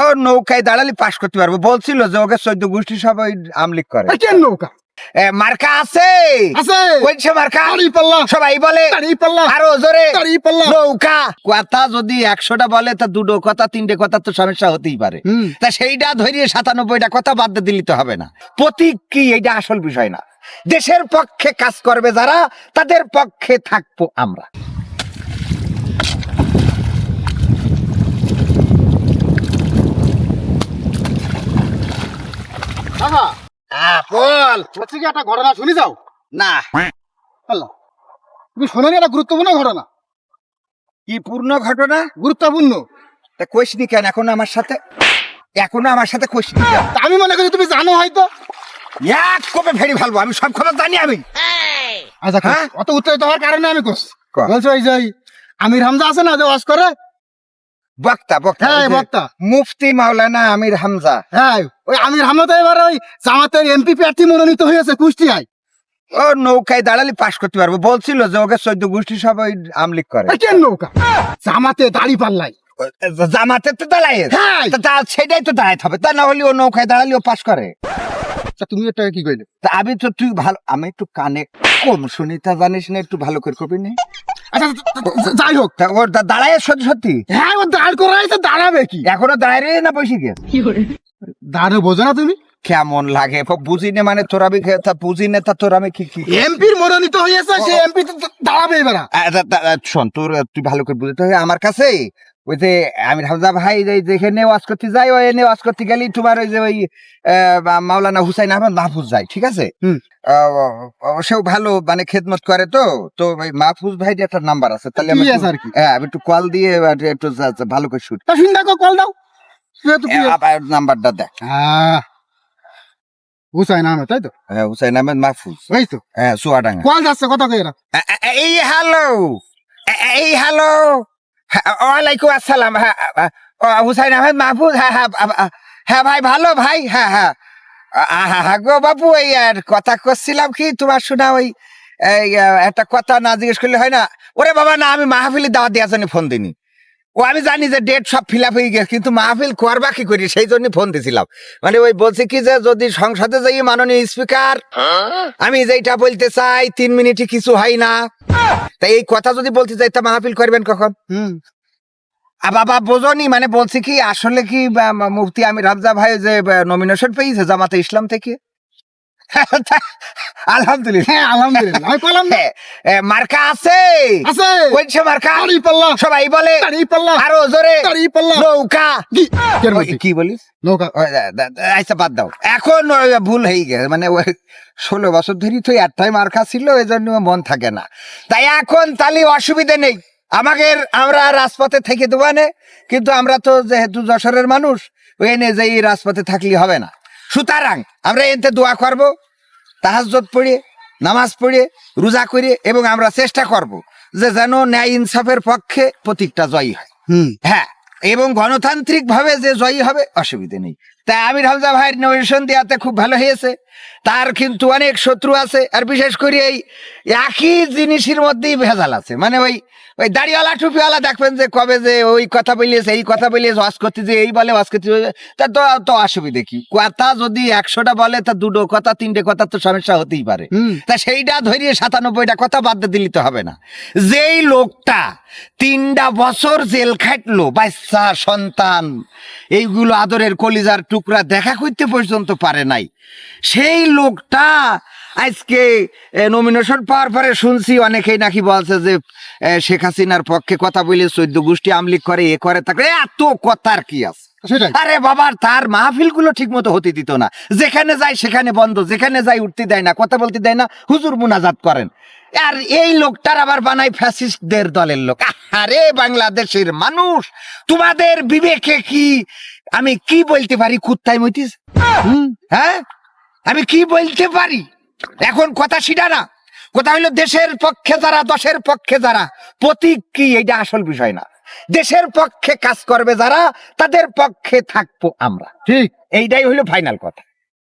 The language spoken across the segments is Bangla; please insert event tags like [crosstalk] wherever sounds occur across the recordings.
ও নৌকায় দাঁড়ালে পাশ করতে পারব। বলছিল যে ওকে চোদ্দ গোষ্ঠী সবাই আমলিক করে। কেন নৌকা? মার্কা আছে। আছে। কইছে মার্কা। দাড়ি পাল্লা সবাই বলে দাড়ি পাল্লা আরও জোরে। দাড়ি পাল্লা নৌকা কথা যদি একশোটা বলে তা দুটো কথা তিনটে কথা তো সমস্যা হতেই পারে। তা সেইটা ধরিয়ে সাতানব্বইটা কথা বাদ দিলে তো হবে না। প্রতীক কি এইটা আসল বিষয় না। দেশের পক্ষে কাজ করবে যারা তাদের পক্ষে থাকব আমরা। কাকা বল। বলছি কি একটা ঘটনা শুনি যাও? না। আল্লাহ তুমি শোনোনি একটা গুরুত্বপূর্ণ ঘটনা? কি পূর্ণ ঘটনা? গুরুত্বপূর্ণ? তা কইসনি কেন? এখন আমার সাথে এখনও আমার সাথে কইসনি আমি মনে করি তুমি জানো হয়তো। এক কবে ফেরি ফেলব। আমি সব খবর জানি আমি। আচ্ছা হ্যাঁ? অত উত্তেজিত হওয়ার কারণে আমি। বলছো এই যে আমির হামজা আছে না যে ওয়াজ করে? বক্তা বক্তা হ্যাঁ বক্তা। মুফতি মাওলানা আমির হামজা। হ্যাঁ ওই আমির হামজা তো এবার ওই জামাতের এমপি প্রার্থী মনোনীত হয়েছে কুষ্টিয়ায়। ও নৌকায় দাঁড়ালে পাশ করতে পারব। বলছিল যে ওকে চোদ্দ গোষ্ঠী সবাই আমলিক করে। কেন নৌকা? জামাতে দাড়ি পাল্লাই জামাতে তো দাঁড়ায়। হ্যাঁ। সেটাই তো দাঁড়াইতে হবে। তা না হলে ও নৌকায় দাঁড়ালে ও পাশ করে। তুমি এটা কি কইলে? তা আমি তো তুই ভালো আমি একটু কানে কম শুনি। তা জানিস না একটু ভালো করে করবি না? আচ্ছা যাই হোক। ওর দাঁড়ায় সত্যি সত্যি? হ্যাঁ ও দাঁড় করাইছে দাঁড়াবে কি? এখনও দাঁড়িয়ে না বসে গেছে দাঁড়ে বোঝো না তুমি। কেমন লাগে? বুঝি নে মানে তোর আমি বুঝি নে তা তোর আমি কি কি এমপির মনোনীত হয়েছে সে এমপি দাঁড়াবে এবার। তা- তা- শোন তোর তুই ভালো করে বুঝতে হবে। আমার কাছে ওই যে আমির হামজা ভাই যেখানে ওয়াজ করতে যাই ওই এনে ওয়াজ করতে গেলেই তোমার ওই যে ওই মাওলানা হুসাইন আহমদ মাহফুজ যায় ঠিক আছে? সেও ভালো মানে খেদমত করে তো তো ওই মাহফুজ ভাই একটা নাম্বার আছে তাহলে আমি? হ্যাঁ একটু কল দিয়ে একটু ভালো করে শুট তা শুন দেখো কল দাও। নাম্বারটা দেখ। হুসাইন আহমেদ তাই তো? হ্যাঁ হুসাইন আহমেদ মাহফুজ। ওই তো। হ্যাঁ চুয়াডাঙ্গা কল যাচ্ছে কই এ- এই হ্যালো! এই হ্যালো! হ্যাঁ, ওয়ালাইকুম আসসালাম। হ্যাঁ হুসাইন আহমেদ মাহফুজ। হ্যাঁ হ্যাঁ হ্যাঁ ভাই ভালো ভাই। হ্যাঁ হ্যাঁ। হ্যাঁ, হ্যাঁ গো বাবু এই আর কথা করছিলাম কি? তোমার শোনা ওই একটা কথা না জিজ্ঞেস করলে হয় না? ওরে বাবা না আমি মাহফিলি দাওয়াত দেওয়ার জন্য ফোন দিনি ও, আমি জানি যে ডেট সব ফিল আপ হয়ে গেছে, কিন্তু মাহফিল করবা কি করি? সেই জন্য ফোন দিছিলাম। মানে ওই বলছি কি যে, যদি সংসদে যাই মাননীয় স্পিকার আমি যেটা বলতে চাই, তিন মিনিটে কিছু হয় না। তাই এই কথা যদি বলতে চাই, তা মাহফিল করবেন কখন? হুম। বাবা, বোঝনি মানে বলছি কি, আসলে কি মুফতি আমি রামজা ভাই যে নমিনেশন পেয়েছে জামাতে ইসলাম থেকে? [laughs] আলহামদুলিল্লাহ। আলহামদুলিল্লাহ। আমি কলাম না। এ, এ, মার্কা আছে। আছে। কইছে মার্কা? দাড়ি পাল্লা সবাই বলে দাড়ি পাল্লা আরও জোরে। দাড়ি পাল্লা নৌকা। কি? কেন ওই, বলছি? কি বলিস? নৌকা। ওই, দা- দা- দা- আচ্ছা বাদ দাও। এখন ভুল হয়ে গেছে। মানে ওই ষোলো বছর ধরে তো একটাই মার্কা ছিল এই জন্য মন থাকে না। তাই এখন তাহলে অসুবিধে নেই। আমাদের আমরা রাজপথে থেকে দেবানে কিন্তু আমরা তো যেহেতু যশোরের মানুষ ওই এনে যে এই রাজপথে থাকলে হবে না। সুতরাং আমরা এতে দোয়া করব তাহাজ্জত পড়ে নামাজ পড়ে রোজা করে এবং আমরা চেষ্টা করব যে যেন ন্যায় ইনসাফের পক্ষে প্রতীকটা জয়ী হয়। হুম। হ্যাঁ এবং গণতান্ত্রিক ভাবে যে জয়ী হবে অসুবিধে নেই। তাই আমির হামজা ভাইয়ের নমিনেশন দেওয়াতে খুব ভালো হয়েছে। তার কিন্তু অনেক শত্রু আছে আর বিশেষ করে এই একই জিনিসের মধ্যেই ভেজাল আছে। মানে ওই ওই দাড়িওয়ালা টুপিওয়ালা দেখবেন যে কবে যে ওই কথা বলিয়েছে এই কথা বলিয়েছে ওয়াজ করতে যে এই বলে ওয়াজ করতে তা তো তো অসুবিধে কি? কথা যদি একশোটা বলে তা দুটো কথা তিনটে কথা তো সমস্যা হতেই পারে। তা সেইটা ধরিয়ে সাতানব্বইটা কথা বাদ দিয়ে দিলে তো হবে না। যেই লোকটা তিনটা বছর জেল খাটলো বাচ্চা সন্তান এইগুলো আদরের কলিজার টুকরা দেখা করতে পর্যন্ত পারে নাই সেই লোকটা আজকে নমিনেশন পাওয়ার পরে শুনছি অনেকেই নাকি বলছে যে শেখ হাসিনার পক্ষে কথা বলে চোদ্দ গোষ্ঠী আমলিক করে এ করে তাকে এত কথার কি আছে? আরে বাবা তার মাহফিলগুলো ঠিক মতো হতে দিত না। যেখানে যায় সেখানে বন্ধ যেখানে যায় উঠতে দেয় না কথা বলতে দেয় না হুজুর মুনাজাত করেন। আর এই লোকটার আবার বানাই ফ্যাসিস্টদের দলের লোক। আরে বাংলাদেশের মানুষ! তোমাদের বিবেকে কি আমি কি বলতে পারি? কুত্তায় মইতিস হুম? হ্যাঁ? আমি কি বলতে পারি? এখন কথা সেটা না। কথা হলো দেশের পক্ষে যারা দশের পক্ষে যারা প্রতীক কি এইটা আসল বিষয় না। দেশের পক্ষে কাজ করবে যারা তাদের পক্ষে থাকব আমরা। ঠিক। এইটাই হলো ফাইনাল কথা।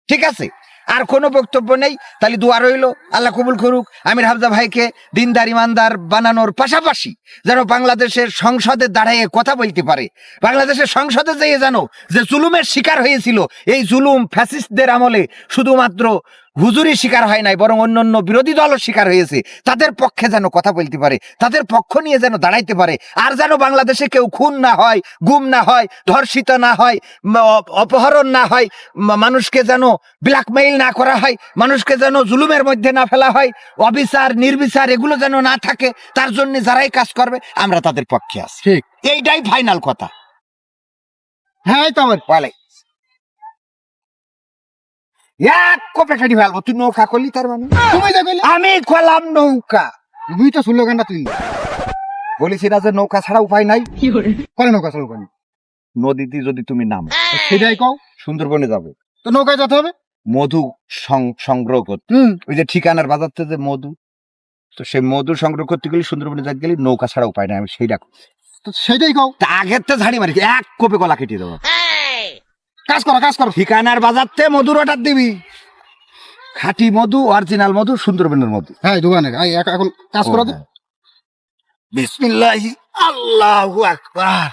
ঠিক আছে? আর কোনো বক্তব্য নেই? তাহলে দোয়া রইল। আল্লাহ কবুল করুক। আমির হামজা ভাইকে দিনদার ইমানদার বানানোর পাশাপাশি যেন বাংলাদেশের সংসদে দাঁড়িয়ে কথা বলতে পারে। বাংলাদেশের সংসদে যেয়ে যেন যে জুলুমের শিকার হয়েছিল এই জুলুম ফ্যাসিস্টদের আমলে শুধুমাত্র হুজুরি শিকার হয় নাই বরং অন্য অন্য বিরোধী দলও শিকার হয়েছে। তাদের পক্ষে যেন কথা বলতে পারে তাদের পক্ষ নিয়ে যেন দাঁড়াইতে পারে। আর যেন বাংলাদেশে কেউ খুন না হয় গুম না হয় ধর্ষিত না হয় অপহরণ না হয় মানুষকে যেন ব্ল্যাকমেইল না করা হয় মানুষকে যেন জুলুমের মধ্যে না ফেলা হয় অবিচার নির্বিচার এগুলো যেন না থাকে তার জন্য যারাই কাজ করবে আমরা তাদের পক্ষে আছি। ঠিক। এইটাই ফাইনাল কথা। হ্যাঁ তো আমার। এক কোপে কাটি ফেলব তুই নৌকা করলি তার মানে? তুমি যা আমি খোলাম নৌকা। তুই তো কেন তুই। বলেছি না যে নৌকা ছাড়া উপায় নাই। করে? নৌকা কেন নদীতে যদি তুমি নাম সেটাই কও সুন্দরবনে যাবে। তো নৌকায় যেতে হবে? মধু সংগ্রহ করতে। ওই যে ঠিকানার বাজারতে যে মধু তো সেই মধু সংগ্রহ করতে গেলে সুন্দরবনে যাতে গেলে নৌকা ছাড়া উপায় নাই আমি সেইটা তো সেটাই কও। আগের তো ঝাড়ি মারি এক কোপে গলা কেটে দেবো। কাজ করো কাজ করো। ঠিকানার বাজারতে মধুর অর্ডার দিবি। খাঁটি মধু অরিজিনাল মধু সুন্দরবনের মধু। হ্যাঁ দোকানে। এখন কাজ করো তো। বিসমিল্লাহি আল্লাহু আকবার।